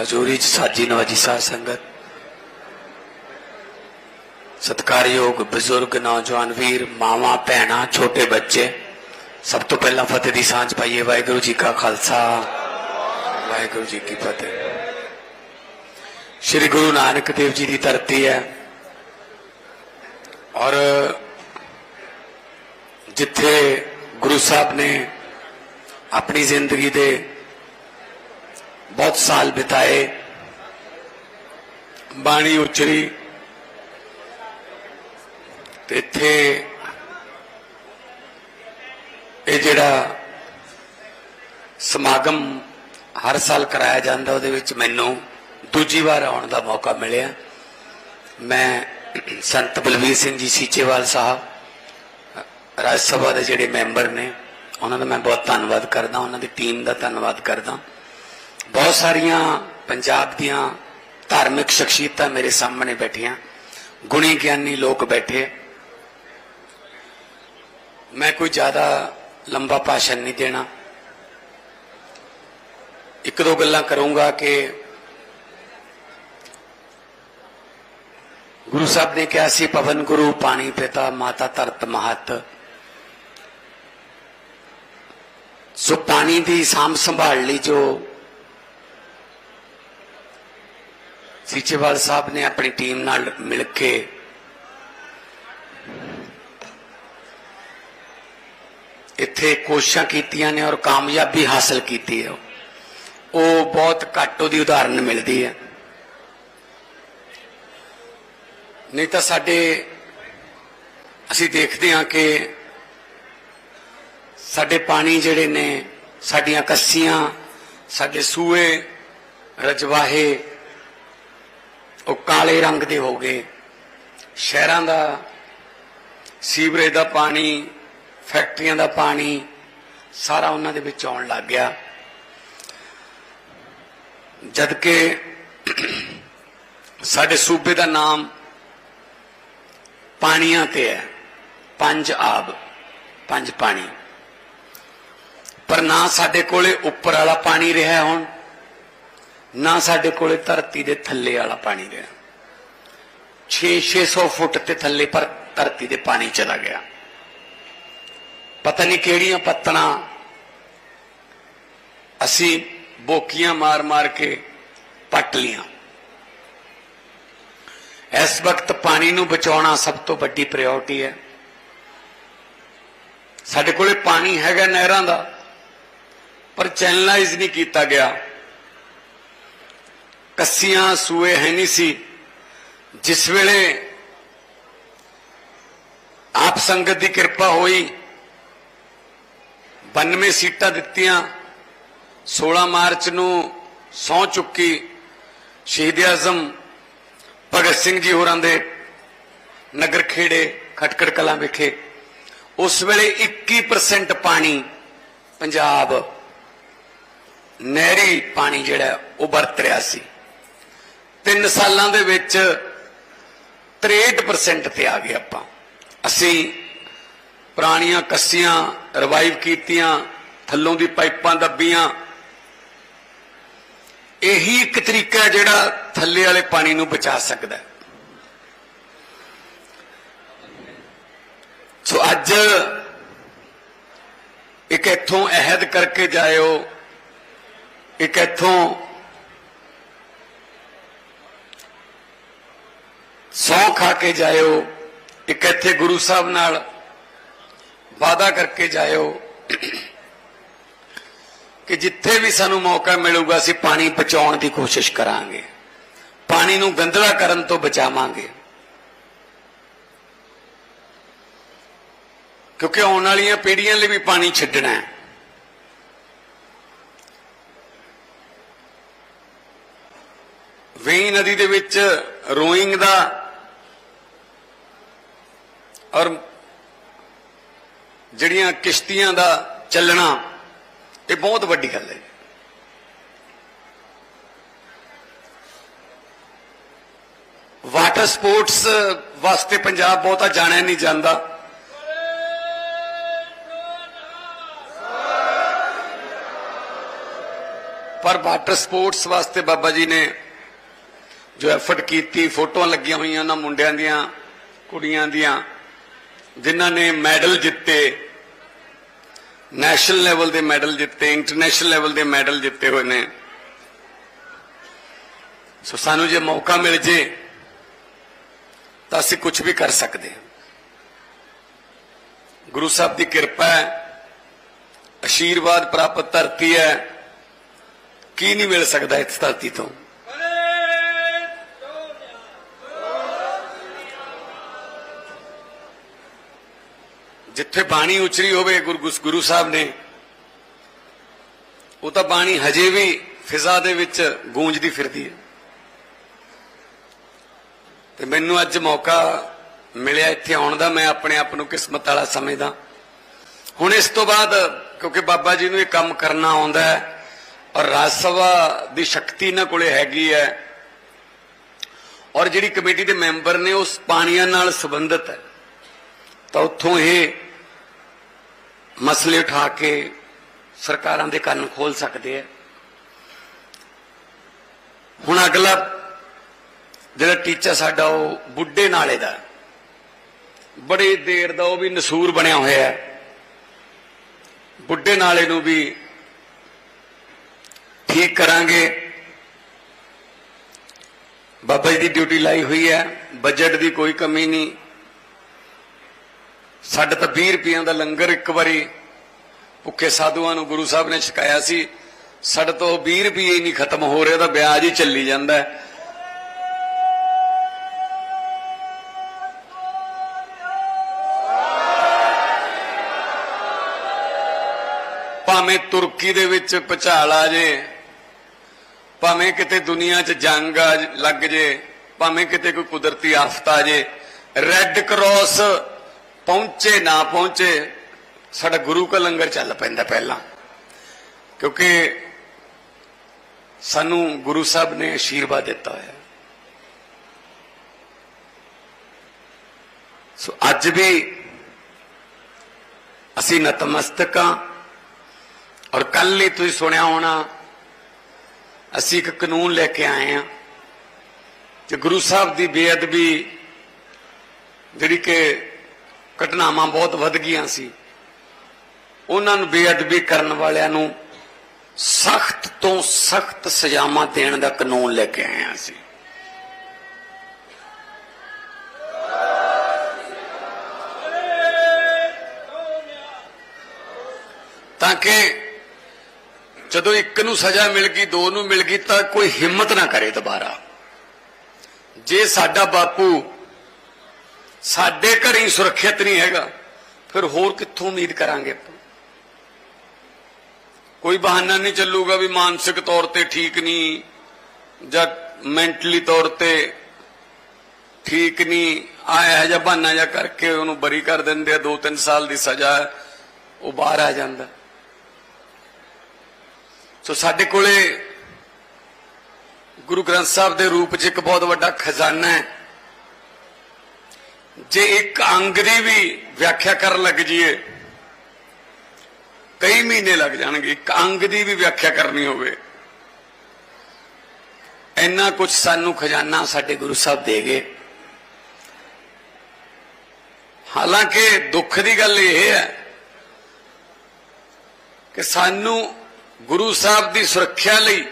ਹਜ਼ੂਰੀ ਚ ਸਾਜੀ ਨਵਾਜੀ ਸਾਧ ਸੰਗਤ। ਸਤਕਾਰਯੋਗ ਬਜ਼ੁਰਗ, ਨੌਜਵਾਨ ਵੀਰ, ਮਾਵਾਂ, ਭੈਣਾਂ, ਛੋਟੇ ਬੱਚੇ, ਸਭ ਤੋਂ ਪਹਿਲਾਂ ਫਤਿਹ ਦੀ ਸਾਂਝ ਪਾਈਏ। ਵਾਹਿਗੁਰੂ ਜੀ ਕਾ ਖਾਲਸਾ। ਵਾਹਿਗੁਰੂ ਜੀ ਕੀ ਫਤਿਹ। ਸ੍ਰੀ ਗੁਰੂ ਨਾਨਕ ਦੇਵ ਜੀ ਦੀ ਧਰਤੀ ਹੈ। ਔਰ ਜਿੱਥੇ ਗੁਰੂ ਸਾਹਿਬ ਨੇ ਆਪਣੀ ਜ਼ਿੰਦਗੀ ਦੇ ਬਹੁਤ ਸਾਲ ਬਿਤਾਏ। ਬਾਣੀ ਉਚਰੀ। ਤੇ ਇੱਥੇ ਇਹ ਜਿਹੜਾ ਸਮਾਗਮ ਹਰ ਸਾਲ ਕਰਾਇਆ ਜਾਂਦਾ, ਉਹਦੇ ਵਿੱਚ ਮੈਨੂੰ ਦੂਜੀ ਵਾਰ ਆਉਣ ਦਾ ਮੌਕਾ ਮਿਲਿਆ। ਮੈਂ ਸੰਤ ਬਲਵੀਰ ਸਿੰਘ ਜੀ ਸੀਚੇਵਾਲ ਸਾਹਿਬ, ਰਾਜ ਸਭਾ ਦੇ ਜਿਹੜੇ ਮੈਂਬਰ ਨੇ, ਉਹਨਾਂ ਦਾ ਮੈਂ ਬਹੁਤ ਧੰਨਵਾਦ ਕਰਦਾ, ਉਹਨਾਂ ਦੀ ਟੀਮ ਦਾ ਧੰਨਵਾਦ ਕਰਦਾ। ਬਹੁਤ ਸਾਰੀਆਂ ਪੰਜਾਬ ਦੀਆਂ ਧਾਰਮਿਕ ਸ਼ਖਸੀਅਤਾਂ ਮੇਰੇ ਸਾਹਮਣੇ ਬੈਠੀਆਂ ਗੁਣੀ ਗਿਆਨੀ ਲੋਕ ਬੈਠੇ ਮੈਂ ਕੋਈ ਜ਼ਿਆਦਾ ਲੰਬਾ ਭਾਸ਼ਣ ਨਹੀਂ ਦੇਣਾ ਇੱਕ ਦੋ ਗੱਲਾਂ ਕਰੂੰਗਾ ਕਿ ਗੁਰੂ ਸਾਹਿਬ ਨੇ ਕਿਹਾ ਸੀ ਪਵਨ ਗੁਰੂ ਪਾਣੀ ਪਿਤਾ ਮਾਤਾ ਧਰਤ ਮਹਤ ਸੋ ਪਾਣੀ ਦੀ ਸਾਂਭ ਸੰਭਾਲ ਲਈ ਜੋ ਸੀਚੇਵਾਲ ਸਾਹਿਬ ਨੇ ਆਪਣੀ ਟੀਮ ਨਾਲ ਮਿਲ ਕੇ ਇੱਥੇ ਕੋਸ਼ਿਸ਼ਾਂ ਕੀਤੀਆਂ ਨੇ ਔਰ ਕਾਮਯਾਬੀ ਹਾਸਲ ਕੀਤੀ ਹੈ। ਉਹ ਬਹੁਤ ਘੱਟ ਉਹਦੀ ਉਦਾਹਰਨ ਮਿਲਦੀ ਹੈ। ਨਹੀਂ ਤਾਂ ਸਾਡੇ ਅਸੀਂ ਦੇਖਦੇ ਹਾਂ ਕਿ ਸਾਡੇ ਪਾਣੀ ਜਿਹੜੇ ਨੇ, ਸਾਡੀਆਂ ਕੱਸੀਆਂ, ਸਾਡੇ ਸੂਏ, ਰਜਵਾਹੇ ਉਹ ਕਾਲੇ ਰੰਗ ਦੇ ਹੋ ਗਏ। ਸ਼ਹਿਰਾਂ ਦਾ, ਸੀਵਰੇਜ ਦਾ ਪਾਣੀ, ਫੈਕਟਰੀਆਂ ਦਾ ਪਾਣੀ, ਸਾਰਾ ਉਹਨਾਂ ਦੇ ਵਿੱਚ ਆਉਣ ਲੱਗ ਗਿਆ। ਜਦ ਕਿ ਸਾਡੇ ਸੂਬੇ ਦਾ ਨਾਮ ਪਾਣੀਆਂ ਤੇ ਹੈ। ਪੰਜ ਆਬ, ਪੰਜ ਪਾਣੀ। ਪਰ ਨਾ ਸਾਡੇ ਕੋਲੇ ਉੱਪਰ ਵਾਲਾ ਪਾਣੀ ਰਿਹਾ ਹੁਣ। ਨਾ ਸਾਡੇ ਕੋਲੇ ਧਰਤੀ ਦੇ ਥੱਲੇ ਵਾਲਾ ਪਾਣੀ ਰਿਹਾ। 6-600 ਫੁੱਟ ਤੇ ਥੱਲੇ ਪਰ ਧਰਤੀ ਦੇ ਪਾਣੀ ਚਲਾ ਗਿਆ। ਪਤਾ ਨਹੀਂ ਕਿਹੜੀਆਂ ਪੱਤਣਾ ਅਸੀਂ ਬੋਕੀਆਂ ਮਾਰ-ਮਾਰ ਕੇ ਪੱਟ ਲੀਆਂ। ਇਸ ਵਕਤ ਪਾਣੀ ਨੂੰ ਬਚਾਉਣਾ ਸਭ ਤੋਂ ਵੱਡੀ ਪ੍ਰਾਇੋਰਟੀ ਹੈ। ਸਾਡੇ ਕੋਲੇ ਪਾਣੀ ਹੈਗਾ ਨਹਿਰਾਂ ਦਾ, ਪਰ ਚੈਨਲਾਈਜ਼ ਨਹੀਂ ਕੀਤਾ ਗਿਆ। ਕੱਸੀਆਂ ਸੂਏ ਹੈ ਨਹੀਂ ਸੀ। ਜਿਸ ਵੇਲੇ ਆਪ ਸੰਗਤ ਦੀ ਕਿਰਪਾ ਹੋਈ 92 ਸੀਟਾਂ ਦਿੱਤੀਆਂ 16 ਮਾਰਚ ਨੂੰ ਸੌ ਚੁੱਕੀ ਸ਼ਹੀਦ ਆਜ਼ਮ ਭਗਤ ਸਿੰਘ ਜੀ ਹੋਰਾਂ ਦੇ ਨਗਰ ਖੇੜੇ ਖਟਕੜ ਕਲਾਂ ਵਿਖੇ। ਉਸ ਵੇਲੇ 21% ਪਾਣੀ ਪੰਜਾਬ ਨਹਿਰੀ ਪਾਣੀ ਜਿਹੜਾ ਉਹ ਵਰਤ ਰਿਹਾ ਸੀ। ਤਿੰਨ ਸਾਲਾਂ ਦੇ ਵਿੱਚ 63% ਤੇ ਆ ਗਏ ਆਪਾਂ। ਅਸੀਂ ਪੁਰਾਣੀਆਂ ਕੱਸੀਆਂ ਰਿਵਾਈਵ ਕੀਤੀਆਂ, ਥੱਲੋਂ ਦੀ ਪਾਈਪਾਂ ਦੱਬੀਆਂ। ਇਹੀ ਇੱਕ ਤਰੀਕਾ ਹੈ ਜਿਹੜਾ ਥੱਲੇ ਵਾਲੇ ਪਾਣੀ ਨੂੰ ਬਚਾ ਸਕਦਾ ਹੈ। ਸੋ ਅੱਜ ਇੱਕ ਇੱਥੋਂ ਅਹਿਦ ਕਰਕੇ ਜਾਇਓ, ਇੱਕ ਇੱਥੋਂ ਸੌ ਖਾ ਕੇ ਜਾਇਓ, ਇੱਕ ਇੱਥੇ ਗੁਰੂ ਸਾਹਿਬ ਨਾਲ ਵਾਦਾ ਕਰਕੇ ਜਾਇਓ ਕਿ ਜਿੱਥੇ ਵੀ ਸਾਨੂੰ ਮੌਕਾ ਮਿਲੂਗਾ, ਅਸੀਂ ਪਾਣੀ ਬਚਾਉਣ ਦੀ ਕੋਸ਼ਿਸ਼ ਕਰਾਂਗੇ। ਪਾਣੀ ਨੂੰ ਗੰਦਲਾ ਕਰਨ ਤੋਂ ਬਚਾਵਾਂਗੇ। ਕਿਉਂਕਿ ਆਉਣ ਵਾਲੀਆਂ ਪੀੜ੍ਹੀਆਂ ਲਈ ਵੀ ਪਾਣੀ ਛੱਡਣਾ ਹੈ। ਵੇਈ ਨਦੀ ਦੇ ਵਿੱਚ ਰੋਇੰਗ ਦਾ ਔਰ ਜਿਹੜੀਆਂ ਕਿਸ਼ਤੀਆਂ ਦਾ ਚੱਲਣਾ, ਇਹ ਬਹੁਤ ਵੱਡੀ ਗੱਲ ਹੈ। ਵਾਟਰ ਸਪੋਰਟਸ ਵਾਸਤੇ ਪੰਜਾਬ ਬਹੁਤਾ ਜਾਣਿਆ ਨਹੀਂ ਜਾਂਦਾ। ਪਰ ਵਾਟਰ ਸਪੋਰਟਸ ਵਾਸਤੇ ਬਾਬਾ ਜੀ ਨੇ ਜੋ ਐਫਰਟ ਕੀਤੀ, ਫੋਟੋਆਂ ਲੱਗੀਆਂ ਹੋਈਆਂ ਉਹਨਾਂ ਮੁੰਡਿਆਂ ਦੀਆਂ, ਕੁੜੀਆਂ ਦੀਆਂ ਜਿਨ੍ਹਾਂ ਨੇ ਮੈਡਲ ਜਿੱਤੇ ਨੈਸ਼ਨਲ ਲੈਵਲ ਦੇ ਮੈਡਲ ਜਿੱਤੇ ਇੰਟਰਨੈਸ਼ਨਲ ਲੈਵਲ ਦੇ ਮੈਡਲ ਜਿੱਤੇ ਹੋਏ ਨੇ। ਸੋ ਸਾਨੂੰ ਜੇ ਮੌਕਾ ਮਿਲ ਜੇ, ਤਾਂ ਅਸੀਂ ਕੁਝ ਵੀ ਕਰ ਸਕਦੇ ਹਾਂ। ਗੁਰੂ ਸਾਹਿਬ ਦੀ ਕਿਰਪਾ ਹੈ ਆਸ਼ੀਰਵਾਦ ਪ੍ਰਾਪਤ ਧਰਤੀ ਹੈ, ਕੀ ਨਹੀਂ ਮਿਲ ਸਕਦਾ ਇਸ ਧਰਤੀ ਤੋਂ? ਜਿੱਥੇ ਬਾਣੀ ਉਚਰੀ ਹੋਵੇ, ਗੁਰੂ ਗੁਰੂ- ਸਾਹਿਬ ਨੇ, ਉਹ ਤਾਂ ਬਾਣੀ ਹਜੇ ਵੀ ਫਿਜ਼ਾ ਦੇ ਵਿੱਚ ਗੂੰਜਦੀ ਫਿਰਦੀ ਹੈ। ਤੇ ਮੈਨੂੰ ਅੱਜ ਮੌਕਾ ਮਿਲਿਆ ਇੱਥੇ ਆਉਣ ਦਾ, ਮੈਂ ਆਪਣੇ ਆਪ ਨੂੰ ਕਿਸਮਤ ਵਾਲਾ ਸਮਝਦਾ। ਹੁਣ ਇਸ ਤੋਂ ਬਾਅਦ, ਕਿਉਂਕਿ ਬਾਬਾ ਜੀ ਨੂੰ ਇਹ ਕੰਮ ਕਰਨਾ ਆਉਂਦਾ ਹੈ, ਔਰ ਰਾਜ ਸਭਾ ਦੀ ਸ਼ਕਤੀ ਇਹਨਾਂ ਕੋਲੇ ਹੈਗੀ ਹੈ, ਔਰ ਜਿਹੜੀ ਕਮੇਟੀ ਦੇ ਮੈਂਬਰ ਨੇ ਉਸ ਪਾਣੀਆਂ ਨਾਲ ਸੰਬੰਧਿਤ ਹੈ। ਤਾਂ ਉੱਥੋਂ ਇਹ ਮਸਲੇ ਉਠਾ ਕੇ ਸਰਕਾਰਾਂ ਦੇ ਕੰਨ ਖੋਲ ਸਕਦੇ ਆ। ਹੁਣ ਅਗਲਾ ਜਿਹੜਾ ਟੀਚਾ ਸਾਡਾ ਉਹ ਬੁੱਢੇ ਨਾਲੇ ਦਾ ਬੜੀ ਦੇਰ ਦਾ ਉਹ ਵੀ ਨਸੂਰ ਬਣਿਆ ਹੋਇਆ ਹੈ। ਬੁੱਢੇ ਨਾਲੇ ਨੂੰ ਵੀ ਠੀਕ ਕਰਾਂਗੇ। ਬਾਬਾ ਜੀ ਦੀ ਡਿਊਟੀ ਲਾਈ ਹੋਈ ਹੈ। ਬਜਟ ਦੀ ਕੋਈ ਕਮੀ ਨਹੀਂ। ਸਾਡੇ ਤਾਂ 20 ਰੁਪਈਆਂ ਦਾ ਲੰਗਰ ਇੱਕ ਵਾਰੀ ਭੁੱਖੇ ਸਾਧੂਆਂ ਨੂੰ ਗੁਰੂ ਸਾਹਿਬ ਨੇ ਛਕਾਇਆ ਸੀ। ਸਾਡੇ ਤੋਂ 20 ਰੁਪਏ ਹੀ ਨਹੀਂ ਖਤਮ ਹੋ ਰਿਹਾ ਤਾਂ ਵਿਆਜ ਹੀ ਚੱਲੀ ਜਾਂਦਾ ਭਾਵੇਂ ਤੁਰਕੀ ਦੇ ਵਿੱਚ ਭਚਾਲ ਆ ਜੇ, ਭਾਵੇਂ ਕਿਤੇ ਦੁਨੀਆ 'ਚ ਜੰਗ ਆ ਲੱਗ ਜੇ, ਭਾਵੇਂ ਕਿਤੇ ਕੋਈ ਕੁਦਰਤੀ ਆਫਤ ਆ ਜੇ ਰੈੱਡ ਕਰਾਸ ਪਹੁੰਚੇ, ਨਾ ਪਹੁੰਚੇ, ਸਾਡਾ ਗੁਰੂ ਕਾ ਲੰਗਰ ਚੱਲ ਪੈਂਦਾ ਪਹਿਲਾਂ। ਕਿਉਂਕਿ ਸਾਨੂੰ ਗੁਰੂ ਸਾਹਿਬ ਨੇ ਆਸ਼ੀਰਵਾਦ ਦਿੱਤਾ ਹੋਇਆ। ਸੋ ਅੱਜ ਵੀ ਅਸੀਂ ਨਤਮਸਤਕ ਹਾਂ ਔਰ ਕੱਲ ਹੀ ਤੁਸੀਂ ਸੁਣਿਆ ਹੋਣਾ, ਅਸੀਂ ਇੱਕ ਕਾਨੂੰਨ ਲੈ ਕੇ ਆਏ ਹਾਂ ਕਿ ਗੁਰੂ ਸਾਹਿਬ ਦੀ ਬੇਅਦਬੀ ਜਿਹੜੀ ਕਿ ਘਟਨਾਵਾਂ ਬਹੁਤ ਵੱਧ ਗਈਆਂ ਸੀ। ਉਹਨਾਂ ਨੂੰ ਬੇਅਦਬੀ ਕਰਨ ਵਾਲਿਆਂ ਨੂੰ ਸਖਤ ਤੋਂ ਸਖਤ ਸਜ਼ਾਵਾਂ ਦੇਣ ਦਾ ਕਾਨੂੰਨ ਲੈ ਕੇ ਆਏ ਹਾਂ ਅਸੀਂ ਤਾਂ ਕਿ ਜਦੋਂ ਇੱਕ ਨੂੰ ਸਜ਼ਾ ਮਿਲ ਗਈ, ਦੋ ਨੂੰ ਮਿਲ ਗਈ, ਤਾਂ ਕੋਈ ਹਿੰਮਤ ਨਾ ਕਰੇ ਦੁਬਾਰਾ। ਜੇ ਸਾਡਾ ਬਾਪੂ ਸਾਡੇ ਘਰ ਹੀ ਸੁਰੱਖਿਅਤ ਨਹੀਂ ਹੈਗਾ। ਫਿਰ ਹੋਰ ਕਿੱਥੋਂ ਉਮੀਦ ਕਰਾਂਗੇ ਆਪਾਂ? ਕੋਈ ਬਹਾਨਾ ਨਹੀਂ ਚੱਲੂਗਾ ਵੀ ਮਾਨਸਿਕ ਤੌਰ ਤੇ ਠੀਕ ਨਹੀਂ, ਜਾਂ ਮੈਂਟਲੀ ਤੌਰ ਤੇ ਠੀਕ ਨਹੀਂ। ਆਇਆ ਜਾਂ ਬਹਾਨਾ ਜਾਂ ਕਰਕੇ ਉਹਨੂੰ ਬਰੀ ਕਰ ਦਿੰਦੇ ਆ 2-3 ਸਾਲ ਦੀ ਸਜ਼ਾ, ਉਹ ਬਾਹਰ ਆ ਜਾਂਦਾ। ਸੋ ਸਾਡੇ ਕੋਲੇ ਗੁਰੂ ਗ੍ਰੰਥ ਸਾਹਿਬ ਦੇ ਰੂਪ 'ਚ ਇੱਕ ਬਹੁਤ ਵੱਡਾ ਖਜ਼ਾਨਾ ਹੈ। ਜੇ ਇੱਕ ਅੰਗ ਦੀ ਵੀ ਵਿਆਖਿਆ ਕਰਨ ਲੱਗ ਜਾਈਏ, ਕਈ ਮਹੀਨੇ ਲੱਗ ਜਾਣਗੇ, ਇੱਕ ਅੰਗ ਦੀ ਵੀ ਵਿਆਖਿਆ ਕਰਨੀ ਹੋਵੇ। ਇੰਨਾ ਕੁਝ ਸਾਨੂੰ ਖਜ਼ਾਨਾ ਸਾਡੇ ਗੁਰੂ ਸਾਹਿਬ ਦੇ ਗਏ। ਹਾਲਾਂਕਿ ਦੁੱਖ ਦੀ ਗੱਲ ਇਹ ਹੈ ਕਿ ਸਾਨੂੰ ਗੁਰੂ ਸਾਹਿਬ ਦੀ ਸੁਰੱਖਿਆ ਲਈ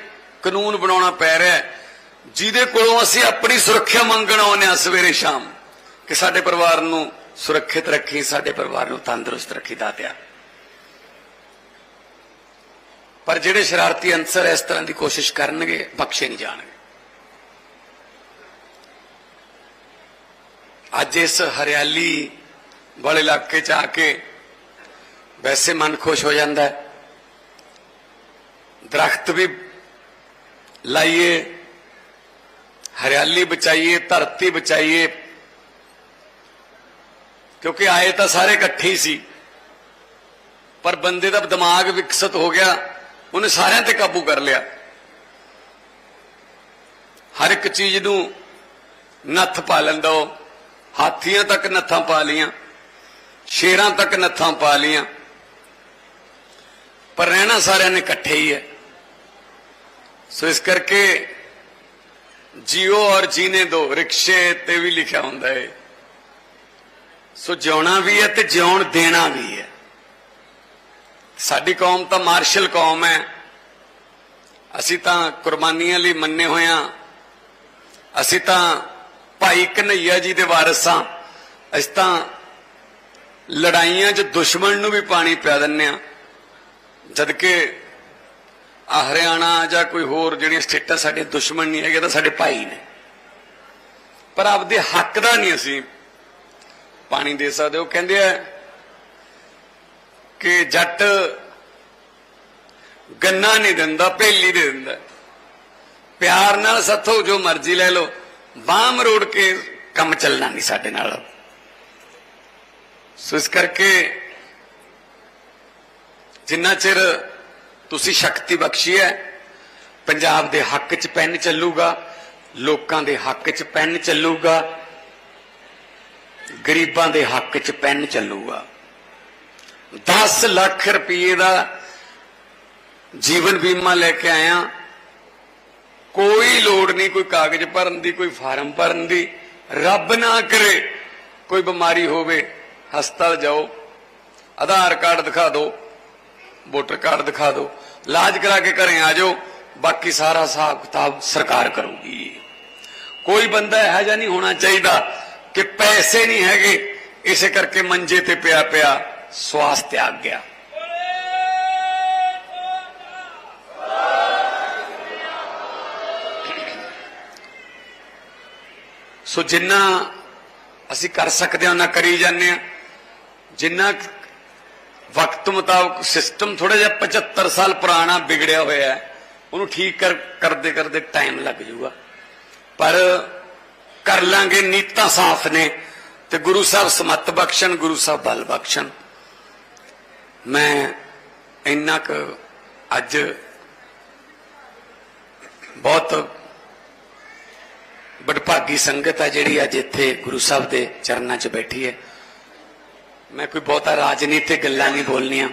ਕਾਨੂੰਨ ਬਣਾਉਣਾ ਪੈ ਰਿਹਾ ਜਿਹਦੇ ਕੋਲੋਂ ਅਸੀਂ ਆਪਣੀ ਸੁਰੱਖਿਆ ਮੰਗਣ ਆਉਂਦੇ ਹਾਂ ਸਵੇਰੇ ਸ਼ਾਮ। ਕਿ ਸਾਡੇ ਪਰਿਵਾਰ ਨੂੰ ਸੁਰੱਖਿਅਤ ਰੱਖੀ, ਸਾਡੇ ਪਰਿਵਾਰ ਨੂੰ ਤੰਦਰੁਸਤ ਰੱਖੀ ਦਾਤਿਆ ਪਰ ਜਿਹੜੇ ਸ਼ਰਾਰਤੀ ਅੰਸਰ ਇਸ ਤਰ੍ਹਾਂ ਦੀ ਕੋਸ਼ਿਸ਼ ਕਰਨਗੇ, ਬਖਸ਼ੇ ਨਹੀਂ ਜਾਣਗੇ। ਅੱਜ ਇਸ ਹਰਿਆਲੀ ਵਾਲੇ ਇਲਾਕੇ ਚ ਆ ਕੇ ਵੈਸੇ ਮਨ ਖੁਸ਼ ਹੋ ਜਾਂਦਾ ਹੈ। ਦਰਖਤ ਵੀ ਲਾਈਏ, ਹਰਿਆਲੀ ਬਚਾਈਏ, ਧਰਤੀ ਬਚਾਈਏ ਕਿਉਂਕਿ ਆਏ ਤਾਂ ਸਾਰੇ ਇਕੱਠੇ ਹੀ ਸੀ। ਪਰ ਬੰਦੇ ਦਾ ਦਿਮਾਗ ਵਿਕਸਿਤ ਹੋ ਗਿਆ, ਉਹਨੇ ਸਾਰਿਆਂ ਤੇ ਕਾਬੂ ਕਰ ਲਿਆ। ਹਰ ਇੱਕ ਚੀਜ਼ ਨੂੰ ਨੱਥ ਪਾ ਲੈਂਦਾ ਉਹ। ਹਾਥੀਆਂ ਤੱਕ ਨੱਥਾਂ ਪਾ ਲੀਆਂ ਸ਼ੇਰਾਂ ਤੱਕ ਨੱਥਾਂ ਪਾ ਲੀਆਂ ਪਰ ਰਹਿਣਾ ਸਾਰਿਆਂ ਨੇ ਇਕੱਠੇ ਹੀ ਹੈ। ਸੋ ਇਸ ਕਰਕੇ ਜੀਓ ਔਰ ਜੀਨੇ ਦੋ, ਰਿਕਸ਼ੇ ਤੇ ਵੀ ਲਿਖਿਆ ਹੁੰਦਾ ਹੈ। ਸੋ ਜਿਉਣਾ ਵੀ ਹੈ ਤੇ ਜਿਉਣ ਦੇਣਾ ਵੀ ਹੈ। ਸਾਡੀ ਕੌਮ ਤਾਂ ਮਾਰਸ਼ਲ ਕੌਮ ਹੈ। ਅਸੀਂ ਤਾਂ ਕੁਰਬਾਨੀਆਂ ਲਈ ਮੰਨੇ ਹੋਏ ਹੋਇਆ ਅਸੀਂ ਤਾਂ ਭਾਈ ਕਨਈਆ ਜੀ ਦੇ ਵਾਰਿਸ ਹਾਂ। ਅਸੀਂ ਤਾਂ ਲੜਾਈਆਂ 'ਚ ਦੁਸ਼ਮਣ ਨੂੰ ਵੀ ਪਾਣੀ ਪਿਆ ਦਿੰਨੇ ਆ ਜਦ ਕਿ ਆ ਹਰਿਆਣਾ ਜਾਂ ਕੋਈ ਹੋਰ ਜਿਹੜੀਆਂ ਸਟੇਟਾਂ ਸਾਡੇ ਦੁਸ਼ਮਣ ਨਹੀਂ ਹੈਗੇ ਤਾਂ ਸਾਡੇ ਭਾਈ ਨੇ। ਪਰ ਆਪਦੇ ਹੱਕ ਦਾ ਨਹੀਂ ਅਸੀਂ ਪਾਣੀ ਦੇ ਸਕਦੇ ਹੋ। ਕਹਿੰਦੇ ਆ ਕਿ ਜੱਟ ਗੰਨਾ ਨਹੀਂ ਦਿੰਦਾ, ਭੇਲੀ ਦੇ ਦਿੰਦਾ। ਪਿਆਰ ਨਾਲ ਸੱਥੋ, ਜੋ ਮਰਜ਼ੀ ਲੈ ਲਓ। ਬਾਹ ਮਰੋੜ ਕੇ ਕੰਮ ਚੱਲਣਾ ਨਹੀਂ ਸਾਡੇ ਨਾਲ। ਸੋ ਇਸ ਕਰਕੇ ਜਿੰਨਾ ਚਿਰ ਤੁਸੀਂ ਸ਼ਕਤੀ ਬਖਸ਼ੀ ਹੈ, ਪੰਜਾਬ ਦੇ ਹੱਕ 'ਚ ਪੈਨ ਚੱਲੂਗਾ, ਲੋਕਾਂ ਦੇ ਹੱਕ 'ਚ ਪੈਨ ਚੱਲੂਗਾ ਗਰੀਬਾਂ ਦੇ ਹੱਕ 'ਚ ਪੈਨ ਚੱਲੂਗਾ। 10 ਲੱਖ ਰੁਪਏ ਦਾ ਜੀਵਨ ਬੀਮਾ ਲੈ ਕੇ ਆਇਆ। ਕੋਈ ਲੋੜ ਨਹੀਂ ਕੋਈ ਕਾਗਜ਼ ਭਰਨ ਦੀ, ਕੋਈ ਫਾਰਮ ਭਰਨ ਦੀ। ਰੱਬ ਨਾ ਕਰੇ ਕੋਈ ਬਿਮਾਰੀ ਹੋਵੇ, ਹਸਪਤਾਲ ਜਾਓ, ਆਧਾਰ ਕਾਰਡ ਦਿਖਾ ਦਿਓ, ਵੋਟਰ ਕਾਰਡ ਦਿਖਾ ਦਿਓ, ਇਲਾਜ ਕਰਾ ਕੇ ਘਰੇ ਆ ਜਾਓ, ਬਾਕੀ ਸਾਰਾ ਹਿਸਾਬ ਕਿਤਾਬ ਸਰਕਾਰ ਕਰੂਗੀ। ਕੋਈ ਬੰਦਾ ਇਹੋ ਜਿਹਾ ਨਹੀਂ ਹੋਣਾ ਚਾਹੀਦਾ ਕਿ ਪੈਸੇ ਨਹੀਂ ਹੈਗੇ, ਇਸੇ ਕਰਕੇ ਮੰਜੇ ਤੇ ਪਿਆ ਪਿਆ ਸਵਾਸ ਤਿਆਗ ਗਿਆ। ਸੋ ਜਿੰਨਾ ਅਸੀਂ ਕਰ ਸਕਦੇ ਹਾਂ ਉਹਨਾਂ ਕਰੀ ਜਾਂਦੇ ਆ ਜਿੰਨਾ ਵਕਤ ਮੁਤਾਬਕ ਸਿਸਟਮ ਥੋੜਾ ਜਿਹਾ 75 ਸਾਲ ਪੁਰਾਣਾ ਵਿਗੜਿਆ ਹੋਇਆ ਹੈ, ਉਹਨੂੰ ਠੀਕ ਕਰ ਕਰਦੇ ਕਰਦੇ ਟਾਈਮ ਲੱਗ ਜਾਊਗਾ। ਪਰ ਕਰ ਲਾਂਗੇ, ਨੀਤਾਂ ਸਾਫ਼ ਨੇ। ਤੇ ਗੁਰੂ ਸਾਹਿਬ ਸਮਤ ਬਖਸ਼ਣ, ਗੁਰੂ ਸਾਹਿਬ ਬਲ ਬਖਸ਼ਣ। ਮੈਂ ਇੰਨਾ ਕੁ ਅੱਜ ਬਹੁਤ ਬੜਭਾਗੀ ਸੰਗਤ ਆ ਜਿਹੜੀ ਅੱਜ ਇੱਥੇ ਗੁਰੂ ਸਾਹਿਬ ਦੇ ਚਰਨਾਂ 'ਚ ਬੈਠੀ ਹੈ। ਮੈਂ ਕੋਈ ਬਹੁਤਾ ਰਾਜਨੀਤਿਕ ਗੱਲਾਂ ਨਹੀਂ ਬੋਲਣੀਆਂ।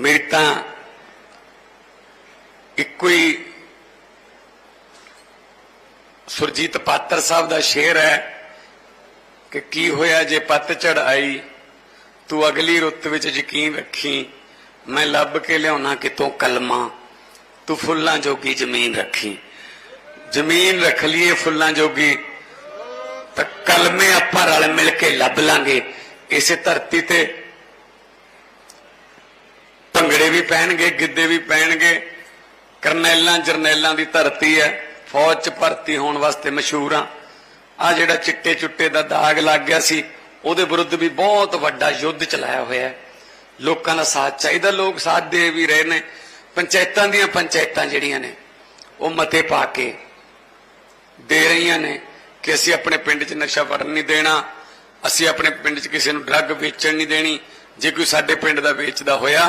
ਮੇਰੀ ਤਾਂ ਇੱਕੋ ਹੀ ਸੁਰਜੀਤ ਪਾਤਰ ਸਾਹਿਬ ਦਾ ਸ਼ੇਰ ਹੈ ਕਿ ਕੀ ਹੋਇਆ ਜੇ ਪੱਤਝੜ ਆਈ, ਤੂੰ ਅਗਲੀ ਰੁੱਤ ਵਿੱਚ ਯਕੀਨ ਰੱਖੀ, ਮੈਂ ਲੱਭ ਕੇ ਲਿਆਉਣਾ ਕਿਤੋਂ ਕਲਮਾ, ਤੂੰ ਫੁੱਲਾਂ ਜੋਗੀ ਜ਼ਮੀਨ ਰੱਖੀ। ਜ਼ਮੀਨ ਰੱਖ ਲਈਏ ਫੁੱਲਾਂ ਜੋਗੀ, ਤਾਂ ਕਲਮੇ ਆਪਾਂ ਰਲ ਮਿਲ ਕੇ ਲੱਭ ਲਾਂਗੇ। ਇਸੇ ਧਰਤੀ ਤੇ ਭੰਗੜੇ ਵੀ ਪੈਣਗੇ ਗਿੱਧੇ ਵੀ ਪੈਣਗੇ ਕਰਨੈਲਾਂ ਜਰਨੈਲਾਂ ਦੀ ਧਰਤੀ ਹੈ। ਫੌਜ 'ਚ ਭਰਤੀ ਹੋਣ ਵਾਸਤੇ ਮਸ਼ਹੂਰ ਆ। ਆ ਜਿਹੜਾ ਚਿੱਟੇ ਚੁੱਟੇ ਦਾ ਦਾਗ ਲੱਗ ਗਿਆ ਸੀ, ਉਹਦੇ ਵਿਰੁੱਧ ਵੀ ਬਹੁਤ ਵੱਡਾ ਯੁੱਧ ਚਲਾਇਆ ਹੋਇਆ ਲੋਕਾਂ ਦਾ ਸਾਥ ਚਾਹੀਦਾ, ਲੋਕ ਸਾਥ ਦੇ ਵੀ ਰਹੇ ਨੇ। ਪੰਚਾਇਤਾਂ ਦੀਆਂ ਪੰਚਾਇਤਾਂ ਜਿਹੜੀਆਂ ਨੇ, ਉਹ ਮਤੇ ਪਾ ਕੇ ਦੇ ਰਹੀਆਂ ਨੇ ਕਿ ਅਸੀਂ ਆਪਣੇ ਪਿੰਡ 'ਚ ਨਸ਼ਾ ਵੜਨ ਨਹੀਂ ਦੇਣਾ, ਅਸੀਂ ਆਪਣੇ ਪਿੰਡ 'ਚ ਕਿਸੇ ਨੂੰ ਡਰੱਗ ਵੇਚਣ ਨਹੀਂ ਦੇਣੀ। ਜੇ ਕੋਈ ਸਾਡੇ ਪਿੰਡ ਦਾ ਵੇਚਦਾ ਹੋਇਆ,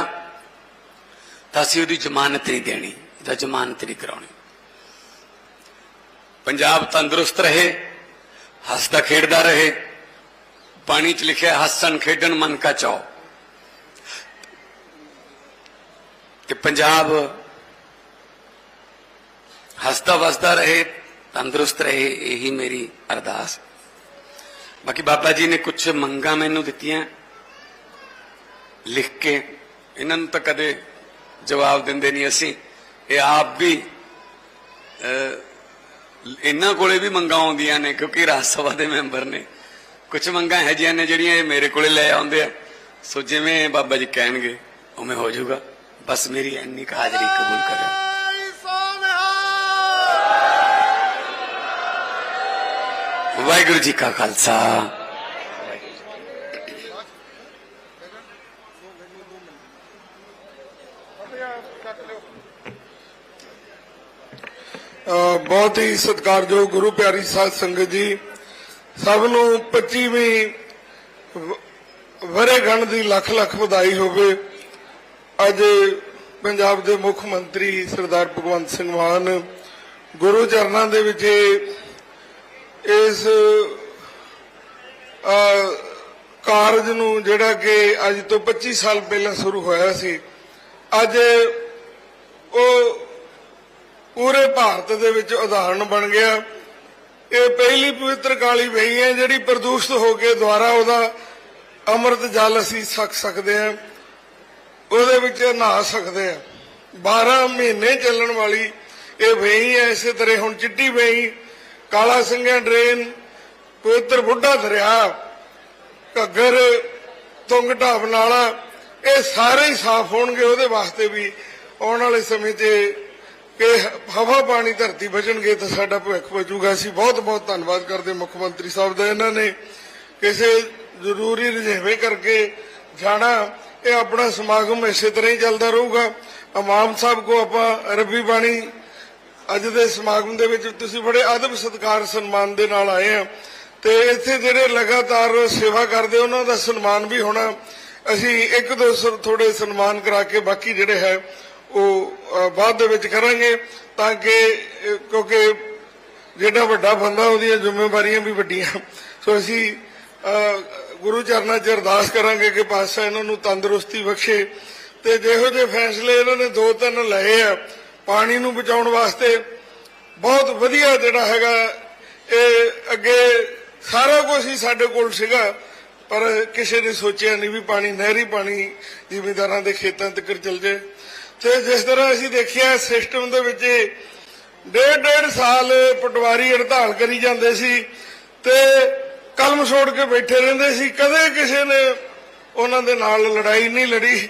ਤਾਂ ਅਸੀਂ ਉਹਦੀ ਜ਼ਮਾਨਤ ਨਹੀਂ ਦੇਣੀ, ਇਹਦਾ ਜ਼ਮਾਨਤ ਨਹੀਂ ਕਰਾਉਣੀ। ਪੰਜਾਬ ਤੰਦਰੁਸਤ ਰਹੇ, ਹੱਸਦਾ ਖੇਡਦਾ ਰਹੇ। ਪਾਣੀ 'ਚ ਲਿਖਿਆ, ਹੱਸਣ ਖੇਡਣ ਮਨ ਕਾ ਚਾਓ ਕਿ ਪੰਜਾਬ ਹੱਸਦਾ ਵਸਦਾ ਰਹੇ, ਤੰਦਰੁਸਤ ਰਹੇ, ਇਹੀ ਮੇਰੀ ਅਰਦਾਸ। ਬਾਕੀ ਬਾਬਾ ਜੀ ਨੇ ਕੁਝ ਮੰਗਾਂ ਮੈਨੂੰ ਦਿੱਤੀਆਂ, ਲਿਖ ਕੇ। ਇਹਨਾਂ ਨੂੰ ਤਾਂ ਕਦੇ ਜਵਾਬ ਦਿੰਦੇ ਨਹੀਂ ਅਸੀਂ। ਇਹ ਆਪ ਵੀ ਇਹਨਾਂ ਕੋਲੇ ਵੀ ਮੰਗਾਂ ਆਉਂਦੀਆਂ ਨੇ ਕਿਉਂਕਿ ਰਾਜ ਸਭਾ ਦੇ ਮੈਂਬਰ ਨੇ। ਕੁਝ ਮੰਗਾਂ ਹੈ ਜਿਹੀਆਂ ਨੇ ਜਿਹੜੀਆਂ ਇਹ ਮੇਰੇ ਕੋਲੇ ਲੈ ਆਉਂਦੇ ਆ। ਸੋ ਜਿਵੇਂ ਬਾਬਾ ਜੀ ਕਹਿਣਗੇ ਉਵੇਂ ਹੋ ਜਾਊਗਾ। ਬਸ ਮੇਰੀ ਇੰਨੀ ਕੁ ਹਾਜ਼ਰੀ ਕਬੂਲ ਕਰਿਓ। ਵਾਹਿਗੁਰੂ ਜੀ ਕਾ ਖਾਲਸਾ। ਅ, ਬਹੁਤ ਹੀ ਸਤਿਕਾਰਯੋਗ ਗੁਰੂ ਪਿਆਰੀ ਸਾਧ ਸੰਗਤ ਜੀ। ਸਭ ਨੂੰ 25ਵੀਂ ਵਰੇਗੰਢ ਦੀ ਲੱਖ ਲੱਖ ਵਧਾਈ ਹੋਵੇ। ਅੱਜ ਪੰਜਾਬ ਦੇ ਮੁੱਖ ਮੰਤਰੀ ਸਰਦਾਰ ਭਗਵੰਤ ਸਿੰਘ ਮਾਨ ਗੁਰੂ ਚਰਨਾਂ ਦੇ ਵਿੱਚ ਇਸ ਕਾਰਜ ਨੂੰ ਜਿਹੜਾ ਕਿ ਅੱਜ ਤੋਂ 25 ਸਾਲ ਪਹਿਲਾਂ ਸ਼ੁਰੂ ਹੋਇਆ ਸੀ। ਅੱਜ ਉਹ ਪੂਰੇ ਭਾਰਤ ਦੇ ਵਿੱਚ ਉਦਾਹਰਣ ਬਣ ਗਿਆ। ਇਹ ਪਹਿਲੀ ਪਵਿੱਤਰ ਕਾਲੀ ਵਹੀ ਹੈ, ਜਿਹੜੀ ਪ੍ਰਦੂਸ਼ਿਤ ਹੋ ਕੇ ਦੁਆਰਾ ਉਹਦਾ ਅੰਮ੍ਰਿਤ ਜਲ ਅਸੀਂ ਛਕ ਸਕਦੇ ਹਾਂ। ਉਹਦੇ ਵਿੱਚ ਨਹਾ ਸਕਦੇ ਹਾਂ। 12 ਮਹੀਨੇ ਚੱਲਣ ਵਾਲੀ ਇਹ ਵੇਈ ਹੈ, ਇਸੇ ਤਰ੍ਹਾਂ ਹੁਣ ਚਿੱਟੀ ਵੇਈ ਕਾਲਾ ਸਿੰਘਾ ਡਰੇਨ, ਪਵਿੱਤਰ ਬੁੱਢਾ ਦਰਿਆ, ਘੱਗਰ ਤੁੰਗ ਢਾਬ ਨਾਲਾ, ਇਹ ਸਾਰੇ ਹੀ ਸਾਫ਼ ਹੋਣਗੇ। ਉਹਦੇ ਵਾਸਤੇ ਵੀ ਆਉਣ ਵਾਲੇ ਸਮੇਂ 'ਚ ਕਿ ਹਵਾ ਪਾਣੀ ਧਰਤੀ ਬਚਣਗੇ ਤਾਂ ਸਾਡਾ ਭਵਿੱਖ ਬਚੂਗਾ ਅਸੀਂ ਬਹੁਤ ਬਹੁਤ ਧੰਨਵਾਦ ਕਰਦੇ ਮੁੱਖ ਮੰਤਰੀ ਸਾਹਿਬ ਦਾ, ਇਹਨਾਂ ਨੇ ਕਿਸੇ ਜ਼ਰੂਰੀ ਰੁਝੇਵੇਂ ਕਰਕੇ ਜਾਣਾ। ਇਹ ਆਪਣਾ ਸਮਾਗਮ ਇਸੇ ਤਰ੍ਹਾਂ ਹੀ ਚੱਲਦਾ ਰਹੂਗਾ। ਇਮਾਮ ਸਾਹਿਬ ਕੋ ਆਪਾਂ ਰੱਬੀ ਬਾਣੀ ਅੱਜ ਦੇ ਸਮਾਗਮ ਦੇ ਵਿੱਚ ਤੁਸੀਂ ਬੜੇ ਅਦਬ ਸਤਿਕਾਰ ਸਨਮਾਨ ਦੇ ਨਾਲ ਆਏ ਆ। ਤੇ ਇੱਥੇ ਜਿਹੜੇ ਲਗਾਤਾਰ ਸੇਵਾ ਕਰਦੇ, ਉਹਨਾਂ ਦਾ ਸਨਮਾਨ ਵੀ ਹੋਣਾ। ਅਸੀਂ ਇੱਕ ਦੋ ਸ- ਥੋੜੇ ਸਨਮਾਨ ਕਰਾ ਕੇ ਬਾਕੀ ਜਿਹੜੇ ਹੈ ਉਹ ਬਾਅਦ ਦੇ ਵਿੱਚ ਕਰਾਂਗੇ ਤਾਂ ਕਿ ਕਿਉਂਕਿ ਜਿਹੜਾ ਵੱਡਾ ਬੰਦਾ ਉਹਦੀਆਂ ਜ਼ਿੰਮੇਵਾਰੀਆਂ ਵੀ ਵੱਡੀਆਂ। ਸੋ ਅਸੀਂ ਗੁਰੂ ਚਰਨਾਂ 'ਚ ਅਰਦਾਸ ਕਰਾਂਗੇ ਕਿ ਪਾਤਸ਼ਾਹ ਇਹਨਾਂ ਨੂੰ ਤੰਦਰੁਸਤੀ ਬਖਸ਼ੇ ਤੇ ਜਿਹੋ ਜਿਹੇ ਫੈਸਲੇ ਇਹਨਾਂ ਨੇ ਦੋ ਤਿੰਨ ਲਏ ਆ ਪਾਣੀ ਨੂੰ ਬਚਾਉਣ ਵਾਸਤੇ, ਬਹੁਤ ਵਧੀਆ ਜਿਹੜਾ ਹੈਗਾ, ਇਹ ਅੱਗੇ ਸਾਰਾ ਕੁਝ ਹੀ ਸਾਡੇ ਕੋਲ ਸੀਗਾ, ਪਰ ਕਿਸੇ ਨੇ ਸੋਚਿਆ ਨਹੀਂ ਵੀ ਪਾਣੀ, ਨਹਿਰੀ ਪਾਣੀ ਜ਼ਿਮੀਂਦਾਰਾਂ ਦੇ ਖੇਤਾਂ ਤੱਕ ਚੱਲ ਜਾਏ। ਤੇ ਜਿਸ ਤਰ੍ਹਾਂ ਅਸੀਂ ਦੇਖਿਆ ਸਿਸਟਮ ਦੇ ਵਿੱਚ ਡੇਢ ਡੇਢ ਸਾਲ ਪਟਵਾਰੀ ਹੜਤਾਲ ਕਰੀ ਜਾਂਦੇ ਸੀ ਤੇ ਕਲਮ ਛੋੜ ਕੇ ਬੈਠੇ ਰਹਿੰਦੇ ਸੀ। ਕਦੇ ਕਿਸੇ ਨੇ ਉਹਨਾਂ ਦੇ ਨਾਲ ਲੜਾਈ ਨਹੀਂ ਲੜੀ।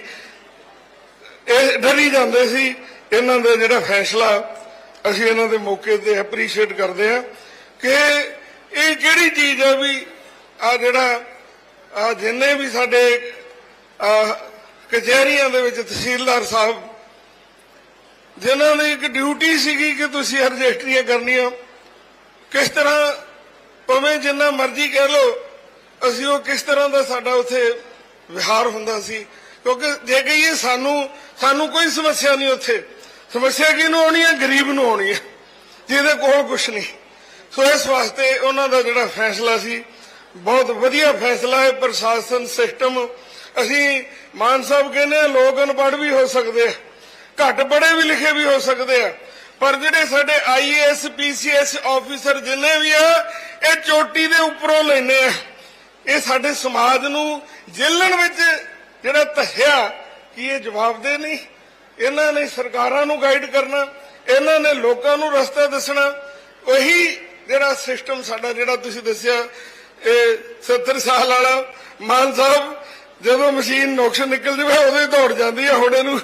ਇਹ ਡਰੀ ਜਾਂਦੇ ਸੀ। ਇਹਨਾਂ ਦਾ ਜਿਹੜਾ ਫੈਸਲਾ, ਅਸੀਂ ਇਹਨਾਂ ਦੇ ਮੌਕੇ ਤੇ ਐਪਰੀਸ਼ੀਏਟ ਕਰਦੇ ਹਾਂ ਕਿ ਇਹ ਕਿਹੜੀ ਚੀਜ਼ ਹੈ ਵੀ ਆ ਜਿਹੜਾ ਆ ਜਿੰਨੇ ਵੀ ਸਾਡੇ ਕਚਹਿਰੀਆਂ ਦੇ ਵਿੱਚ ਤਹਿਸੀਲਦਾਰ ਸਾਹਿਬ ਜਿਨ੍ਹਾਂ ਦੀ ਇੱਕ ਡਿਊਟੀ ਸੀਗੀ ਕਿ ਤੁਸੀਂ ਰਜਿਸਟਰੀਆਂ ਕਰਨੀਆਂ। ਕਿਸ ਤਰ੍ਹਾਂ ਭਾਵੇਂ ਜਿੰਨਾ ਮਰਜ਼ੀ ਕਹਿ ਲਓ, ਅਸੀਂ ਉਹ ਕਿਸ ਤਰ੍ਹਾਂ ਦਾ ਸਾਡਾ ਉੱਥੇ ਵਿਹਾਰ ਹੁੰਦਾ ਸੀ। ਕਿਉਂਕਿ ਜੇ ਕਹੀਏ ਸਾਨੂੰ ਸਾਨੂੰ ਕੋਈ ਸਮੱਸਿਆ ਨਹੀਂ ਉੱਥੇ। ਸਮੱਸਿਆ ਕਿਹਨੂੰ ਆਉਣੀ ਹੈ? ਗਰੀਬ ਨੂੰ ਆਉਣੀ ਹੈ। ਜਿਹਦੇ ਕੋਲ ਕੁਝ ਨਹੀਂ। ਸੋ ਇਸ ਵਾਸਤੇ ਉਹਨਾਂ ਦਾ ਜਿਹੜਾ ਫੈਸਲਾ ਸੀ, ਬਹੁਤ ਵਧੀਆ ਫੈਸਲਾ ਹੈ। ਪ੍ਰਸ਼ਾਸਨ ਸਿਸਟਮ ਅਸੀਂ ਮਾਨ ਸਾਹਿਬ ਕਹਿੰਦੇ ਆ ਲੋਕ ਅਨਪੜ੍ਹ ਵੀ ਹੋ ਸਕਦੇ ਆ। ਘੱਟ ਪੜ੍ਹੇ ਵੀ ਲਿਖੇ ਵੀ ਹੋ ਸਕਦੇ ਆ। ਪਰ ਜਿਹੜੇ ਸਾਡੇ ਆਈਏਐਸ ਪੀਸੀਐਸ ਆਫੀਸਰ ਜਿੰਨੇ ਵੀ ਆ, ਇਹ ਚੋਟੀ ਦੇ ਉੱਪਰੋਂ ਲੈਨੇ ਆ। ਇਹ ਸਾਡੇ ਸਮਾਜ ਨੂੰ ਜੇਲਣ ਵਿੱਚ ਜਿਹੜਾ ਤਹਿਆ ਕੀ ਇਹ ਜਵਾਬਦੇ ਨਹੀਂ? ਇਹਨਾਂ ਨੇ ਸਰਕਾਰਾਂ ਨੂੰ ਗਾਈਡ ਕਰਨਾ, ਇਹਨਾਂ ਨੇ ਲੋਕਾਂ ਨੂੰ ਰਸਤਾ ਦੱਸਣਾ। ਉਹੀ ਜਿਹੜਾ ਸਿਸਟਮ ਸਾਡਾ ਜਿਹੜਾ ਤੁਸੀਂ ਦੱਸਿਆ, ਇਹ 70 ਸਾਲ ਵਾਲਾ ਮਾਨ ਸਾਹਿਬ, ਜਦੋਂ ਮਸ਼ੀਨ ਨੁਕਸ ਨਿਕਲ ਜਾਵੇ ਉਦੋਂ ਹੀ ਦੌੜ ਜਾਂਦੀ ਹੈ ਹੁਣ ਇਹਨੂੰ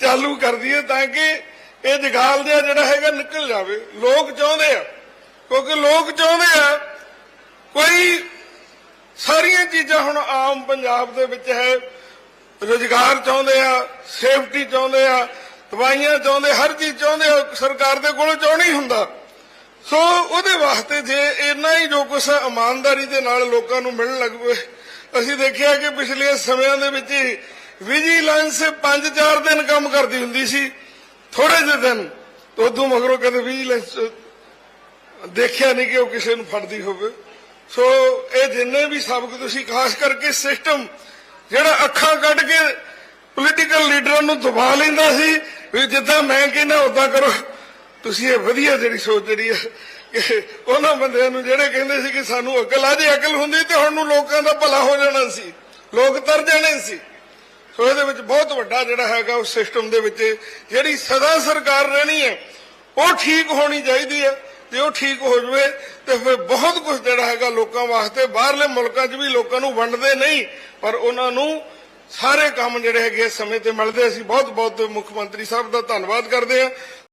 ਚਾਲੂ ਕਰ ਦਈਏ ਤਾਂ ਕਿ ਇਹ ਜਗਾਲ ਜਿਹਾ ਜਿਹੜਾ ਹੈਗਾ ਨਿਕਲ ਜਾਵੇ। ਲੋਕ ਚਾਹੁੰਦੇ ਆ। ਕਿਉਂਕਿ ਲੋਕ ਚਾਹੁੰਦੇ ਆ, ਕੋਈ ਸਾਰੀਆਂ ਚੀਜ਼ਾਂ ਹੁਣ ਆਮ ਪੰਜਾਬ ਦੇ ਵਿੱਚ ਹੈ। ਰੋਜ਼ਗਾਰ ਚਾਹੁੰਦੇ ਆ, ਸੇਫਟੀ ਚਾਹੁੰਦੇ ਆ, ਦਵਾਈਆਂ ਚਾਹੁੰਦੇ, ਹਰ ਚੀਜ਼ ਚਾਹੁੰਦੇ ਆ ਸਰਕਾਰ ਦੇ ਕੋਲੋਂ ਚਾਹਣਾ ਹੀ ਹੁੰਦਾ। ਸੋ ਉਹਦੇ ਵਾਸਤੇ ਜੇ ਇੰਨਾ ਹੀ ਜੋ ਕੁਛ ਇਮਾਨਦਾਰੀ ਦੇ ਨਾਲ ਲੋਕਾਂ ਨੂੰ ਮਿਲਣ ਲੱਗ ਪਏ, ਅਸੀਂ ਦੇਖਿਆ ਕਿ ਪਿਛਲੇ ਸਮਿਆਂ ਦੇ ਵਿੱਚ ਹੀ ਵਿਜੀਲੈਂਸ 5-4 ਦਿਨ ਕੰਮ ਕਰਦੀ ਹੁੰਦੀ ਸੀ ਥੋੜੇ ਜਿਹੇ ਦਿਨ ਉਦੋਂ ਮਗਰੋਂ ਕਦੇ ਵਿਜੀਲੈਂਸ ਦੇਖਿਆ ਨਹੀਂ ਕਿ ਉਹ ਕਿਸੇ ਨੂੰ ਫੜਦੀ ਹੋਵੇ। ਸੋ ਇਹ ਜਿੰਨੇ ਵੀ ਸਬਕ ਤੁਸੀਂ ਖਾਸ ਕਰਕੇ ਸਿਸਟਮ ਜਿਹੜਾ ਅੱਖਾਂ ਕੱਢ ਕੇ ਪੋਲੀਟੀਕਲ ਲੀਡਰਾਂ ਨੂੰ ਦਬਾ ਲੈਂਦਾ ਸੀ, ਵੀ ਜਿੱਦਾਂ ਮੈਂ ਕਹਿੰਦਾ ਉਦਾਂ ਕਰੋ। ਤੁਸੀਂ ਇਹ ਵਧੀਆ ਜਿਹੜੀ ਸੋਚ ਜਿਹੜੀ ਹੈ ਕਿ ਉਹਨਾਂ ਬੰਦਿਆਂ ਨੂੰ ਜਿਹੜੇ ਕਹਿੰਦੇ ਸੀ ਕਿ ਸਾਨੂੰ ਅਕਲ ਆ, ਜੇ ਅਕਲ ਹੁੰਦੀ ਤੇ ਹੁਣ ਨੂੰ ਲੋਕਾਂ ਦਾ ਭਲਾ ਹੋ ਜਾਣਾ ਸੀ, ਲੋਕ ਤਰ ਜਾਣੇ ਸੀ। ਸੋ ਇਹਦੇ ਵਿੱਚ ਬਹੁਤ ਵੱਡਾ ਜਿਹੜਾ ਹੈਗਾ ਉਸ ਸਿਸਟਮ ਦੇ ਵਿੱਚ ਜਿਹੜੀ ਸਦਾ ਸਰਕਾਰ ਰਹਿਣੀ ਹੈ, ਉਹ ਠੀਕ ਹੋਣੀ ਚਾਹੀਦੀ ਹੈ। ਜੇ ਉਹ ਠੀਕ ਹੋ ਜਵੇ, ਤੇ ਫਿਰ ਬਹੁਤ ਕੁਝ ਜਿਹੜਾ ਹੈਗਾ ਲੋਕਾਂ ਵਾਸਤੇ, ਬਾਹਰਲੇ ਮੁਲਕਾਂ 'ਚ ਵੀ ਲੋਕਾਂ ਨੂੰ ਵੰਡਦੇ ਨਹੀਂ, ਪਰ ਉਹਨਾਂ ਨੂੰ ਸਾਰੇ ਕੰਮ ਜਿਹੜੇ ਹੈਗੇ ਸਮੇਂ ਤੇ ਮਿਲਦੇ ਅਸੀਂ ਬਹੁਤ ਬਹੁਤ ਮੁੱਖ ਮੰਤਰੀ ਸਾਹਿਬ ਦਾ ਧੰਨਵਾਦ ਕਰਦੇ ਹਾਂ।